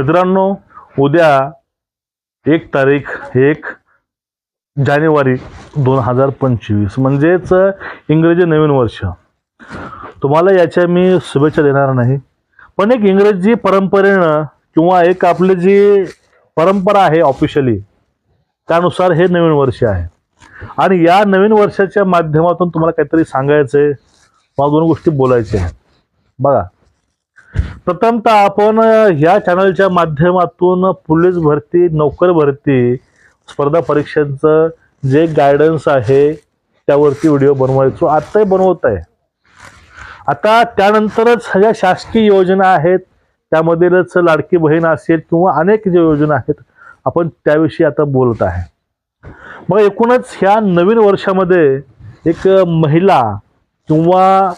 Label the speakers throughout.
Speaker 1: मित्रांनो उद्या एक तारीख एक जानेवारी दोन हजार पंचवीस. म्हणजेच इंग्रजी नवीन वर्ष. तुम्हाला याच्या मी शुभेच्छा देणार नाही. पण एक इंग्रजी परंपरेनं किंवा एक आपली जी परंपरा आहे ऑफिशियली त्यानुसार हे नवीन वर्ष आहे. आणि या नवीन वर्षाच्या माध्यमातून तुम्हाला काहीतरी सांगायचं आहे मला दोन गोष्टी बोलायच्या आहेत. बघा प्रथमतः आपण ह्या चॅनलच्या माध्यमातून पोलीस भरती नोकर भरती स्पर्धा परीक्षांचं जे गायडन्स आहे त्यावरती व्हिडिओ बनवायचो. आत्ताही बनवत आहे. आता त्यानंतरच ह्या शासकीय योजना आहेत त्यामधीलच लाडकी बहीण असेल किंवा अनेक ज्या योजना आहेत आपण त्याविषयी आता बोलत आहे. मग एकूणच ह्या नवीन वर्षामध्ये एक महिला किंवा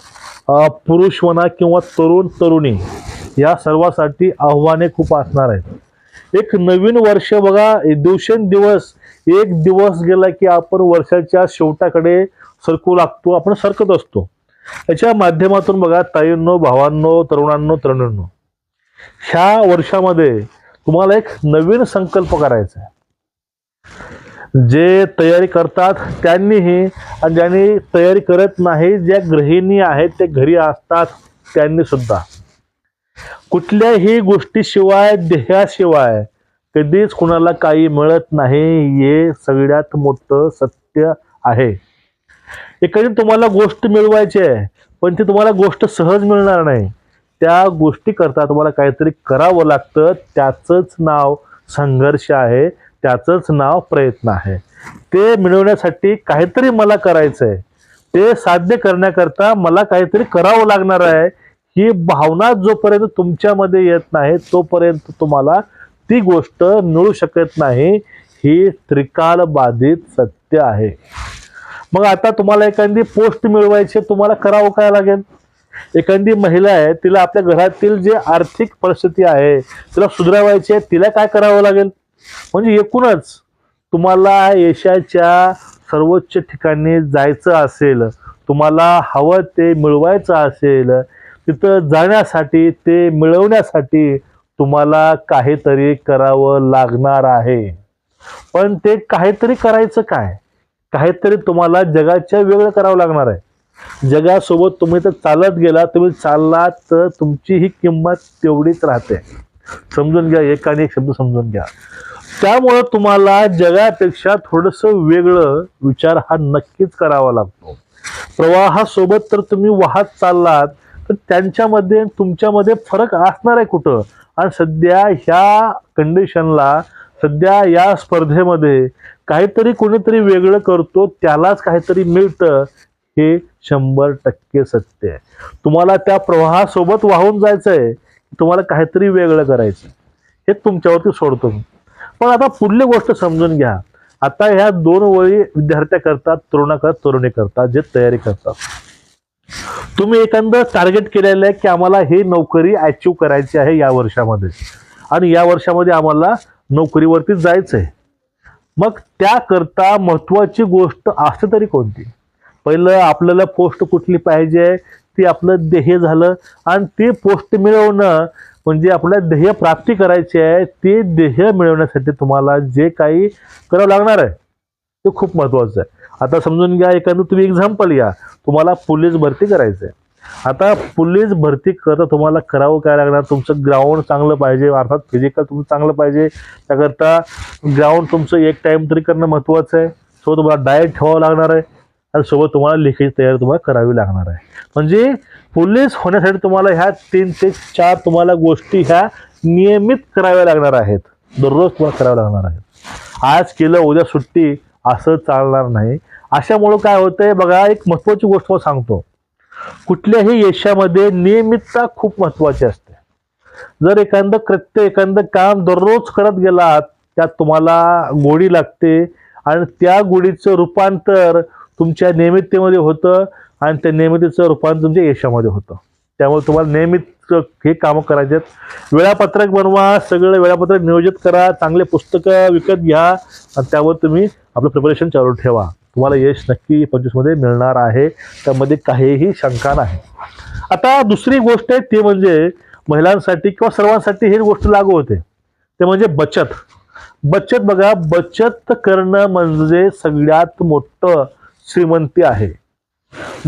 Speaker 1: पुरुष म्हणा किंवा तरुण तरुणी या सर्वासाठी आव्हाने खूप असणार आहेत. एक नवीन वर्ष बघा दिवसेंदिवस एक दिवस गेला की आपण वर्षाच्या शेवटाकडे सरकू लागतो आपण सरकत असतो. याच्या माध्यमातून बघा ताईंनो भावांनो तरुणांनो तरुणांनो ह्या वर्षामध्ये तुम्हाला एक नवीन संकल्प करायचा आहे. जे तयारी करतात त्यांनीही आणि ज्यांनी तयारी करत नाही ज्या गृहिणी आहेत ते घरी असतात त्यांनी सुद्धा कुठल्याही गोष्टीशिवाय ध्येयाशिवाय कधीच कुणाला काही मिळत नाही हे सगळ्यात मोठं सत्य आहे. एखादी तुम्हाला गोष्ट मिळवायची आहे पण ती तुम्हाला गोष्ट सहज मिळणार नाही त्या गोष्टी करता तुम्हाला काहीतरी करावं लागतं त्याचंच नाव संघर्ष आहे त्याचंच नाव प्रयत्न आहे. ते मिळवण्यासाठी काहीतरी मला करायचं आहे ते साध्य करण्याकरता मला काहीतरी करावं लागणार आहे ही भावना जोपर्यंत तुमच्यामध्ये येत नाही तोपर्यंत तुम्हाला ती गोष्ट मिळू शकत नाही. ही त्रिकाल बाधित सत्य आहे. मग आता तुम्हाला एखादी पोस्ट मिळवायची आहे, तुम्हाला करावं काय लागेल? एखादी महिला आहे तिला आपल्या घरातील जे आर्थिक परिस्थिती आहे तिला सुधारावायची आहे तिला काय करावं लागेल? म्हणजे एकूणच तुम्हाला यशाच्या सर्वोच्च ठिकाणी जायचं असेल तुम्हाला हवं ते मिळवायचं असेल तिथं जाण्यासाठी ते मिळवण्यासाठी तुम्हाला काहीतरी करावं लागणार आहे. पण ते काहीतरी करायचं काय? काहीतरी तुम्हाला जगाच्या वेगळं करावं लागणार आहे. जगासोबत तुम्ही तर चालत गेला तुम्ही चाललात तर तुमची ही किंमत तेवढीच राहते. समजून घ्या एक आणि एक शब्द समजून घ्या. त्यामुळं तुम्हाला जगापेक्षा थोडंसं वेगळं विचार हा नक्कीच करावा लागतो. प्रवाहासोबत तर तुम्ही वाहत चाललात तर त्यांच्यामध्ये तुमच्यामध्ये फरक असणार आहे कुठं? आणि सध्या ह्या कंडिशनला सध्या या स्पर्धेमध्ये काहीतरी कोणीतरी वेगळं करतो त्यालाच काहीतरी मिळतं हे शंभर टक्के सत्य आहे. तुम्हाला त्या प्रवाहासोबत वाहून जायचं आहे तुम्हाला काहीतरी वेगळं करायचं आहे. हे तुमच्यावरती सोडतो मी. पण आता पुढली गोष्ट समजून घ्या. आता ह्या दोन वळी विद्यार्थ्या करतात तरुणा करतात तरुणी करतात जे तयारी करतात. तुम्ही एखादं टार्गेट केलेलं आहे की आम्हाला हे नोकरी अचीव करायची आहे या वर्षामध्ये. आणि या वर्षामध्ये आम्हाला नोकरीवरती जायचं आहे. मग त्याकरता महत्वाची गोष्ट असते तरी कोणती? पहिलं आपल्याला पोस्ट कुठली पाहिजे? ती आपलं ध्येय झालं. आणि ते पोस्ट मिळवणं म्हणजे आपल्या ध्येय प्राप्ती करायची आहे. ते ध्येय मिळवण्यासाठी तुम्हाला जे काही करावं लागणार आहे ते खूप महत्वाचं आहे. आता समजून घ्या एखादं तुम्ही एक्झाम्पल घ्या. तुम्हाला पोलीस भरती करायचं आहे आता पोलीस भरती करता तुम्हाला करावं काय लागणार? तुमचं ग्राउंड चांगलं पाहिजे अर्थात फिजिकल तुमचं चांगलं पाहिजे. त्याकरता ग्राउंड तुमचं एक टाइम तरी करणं महत्त्वाचं आहे. सोबत तुम्हाला डाएट ठेवावं लागणार आहे. आणि सोबत तुम्हाला लेखी तयारी तुम्हाला करावी लागणार आहे. म्हणजे पोलीस होण्यासाठी तुम्हाला ह्या तीन ते चार तुम्हाला गोष्टी ह्या नियमित कराव्या लागणार आहेत. दररोज तुम्हाला कराव्या लागणार आहेत. आज केलं उद्या सुट्टी. असं चालणार नाही. अशामुळं काय होतंय? बघा एक महत्त्वाची गोष्ट सांगतो. कुठल्याही यशामध्ये नियमितता खूप महत्त्वाची असते. जर एखादं कृत्य एखादं काम दररोज करत गेलात त्यात तुम्हाला गोडी लागते आणि त्या गोडीचं रूपांतर तुमच्या नियमिततेमध्ये होतं आणि त्या नियमितेचं रूपांतर तुमच्या यशामध्ये होतं. त्यामुळे तुम्हाला नियमित हे कामं करायचे आहेत. वेळापत्रक बनवा सगळं वेळापत्रक नियोजित करा चांगले पुस्तकं विकत घ्या आणि त्यावर तुम्ही आपलं प्रिपरेशन चालू ठेवा. तुम्हाला यश नक्की पंचवीसमध्ये मिळणार आहे. त्यामध्ये काहीही शंका नाही. आता दुसरी गोष्ट आहे ती म्हणजे महिलांसाठी किंवा सर्वांसाठी ही गोष्ट लागू होते. ते म्हणजे बचत. बचत बघा बचत करणं म्हणजे सगळ्यात मोठं श्रीमंती आहे.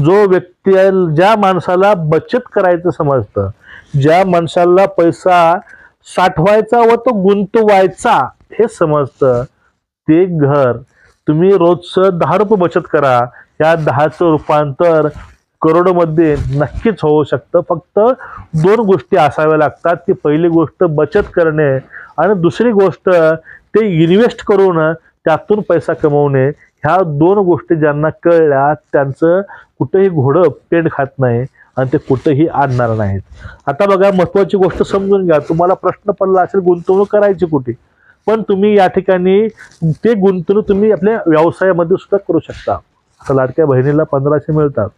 Speaker 1: जो व्यक्ती ज्या माणसाला बचत करायचं समजतं ज्या माणसाला पैसा साठवायचा व तो गुंतवायचा हे समजतं ते घर तुम्ही रोजचं दहा रुपये बचत करा. या दहाचं रूपांतर करोडमध्ये नक्कीच होऊ शकतं. फक्त दोन गोष्टी असाव्या लागतात. ती पहिली गोष्ट बचत करणे आणि दुसरी गोष्ट ते इन्व्हेस्ट करून त्यातून पैसा कमवणे. ह्या दोन गोष्टी ज्यांना कळल्या त्यांचं कुठेही घोडं पेंड खात नाही आणि ते कुठंही आणणार नाहीत. आता बघा महत्वाची गोष्ट समजून घ्या. तुम्हाला प्रश्न पडला असेल गुंतवणूक करायची कुठे? पण तुम्ही या ठिकाणी ते गुंतवणूक तुम्ही आपल्या व्यवसायामध्ये सुद्धा करू शकता. आता लाडक्या बहिणीला पंधराशे मिळतात.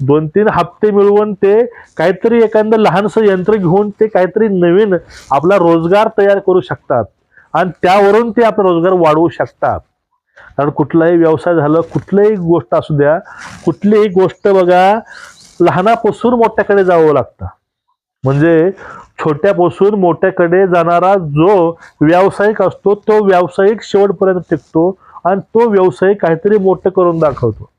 Speaker 1: दोन तीन हप्ते मिळवून ते काहीतरी एखादं लहानसं यंत्र घेऊन ते काहीतरी नवीन आपला रोजगार तयार करू शकतात. आणि त्यावरून ते आपला रोजगार वाढवू शकतात. कारण कुठलाही व्यवसाय झालं कुठलीही गोष्ट असू द्या कुठलीही गोष्ट बघा लहानापासून मोठ्याकडे जावं लागतं. म्हणजे छोट्यापासून मोठ्याकडे जाणारा जो व्यावसायिक असतो तो व्यावसायिक शेवटपर्यंत टिकतो आणि तो व्यावसायिक काहीतरी मोठं करून दाखवतो.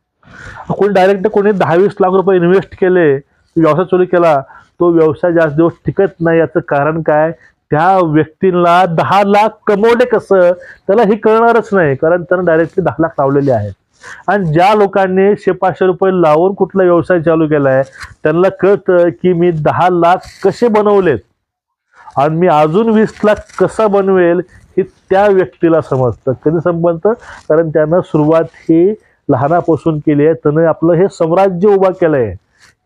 Speaker 1: कोणी डायरेक्ट कोणी दहा वीस लाख रुपये इन्व्हेस्ट केले व्यवसाय चालू केला तो व्यवसाय जास्त दिवस टिकत नाही. याचं कारण काय? त्या व्यक्तीला दहा लाख कमवले कसं? त्याला हे कळणारच नाही कारण त्यानं डायरेक्टली दहा लाख लावलेले आहेत. आणि ज्या लोकांनी शे पाचशे रुपये लावून कुठला व्यवसाय चालू केलाय त्यांना कळतं की मी दहा लाख कसे बनवलेत? आणि मी अजून वीस लाख कसा बनवेल हे त्या व्यक्तीला समजतं. कधी समजतं? कारण त्यानं सुरुवात ही लहानापासून केली आहे. त्यानं आपलं हे साम्राज्य उभा केलं आहे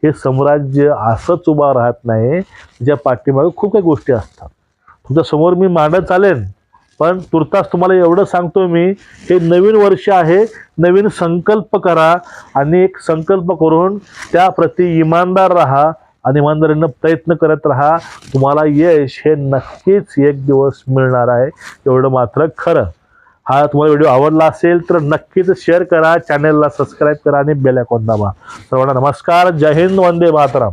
Speaker 1: हे साम्राज्य असंच उभा राहत नाही ज्या पाठीमागे खूप काही गोष्टी असतात. तुमच्यासमोर मी मांडत चालेन. पण तुर्तास तुम्हाला एवढं सांगतो मी हे नवीन वर्ष आहे नवीन संकल्प करा आणि एक संकल्प करून त्याप्रती इमानदार राहा आणि इमानदारीनं प्रयत्न करत राहा. तुम्हाला यश हे नक्कीच एक दिवस मिळणार आहे. एवढं मात्र खरं. हा तुम्हाला व्हिडिओ आवडला असेल तर नक्कीच शेअर करा चॅनलला सबस्क्राईब करा आणि बेल आयकॉन दाबा. सर्वांना नमस्कार. जय हिंद वंदे मातरम.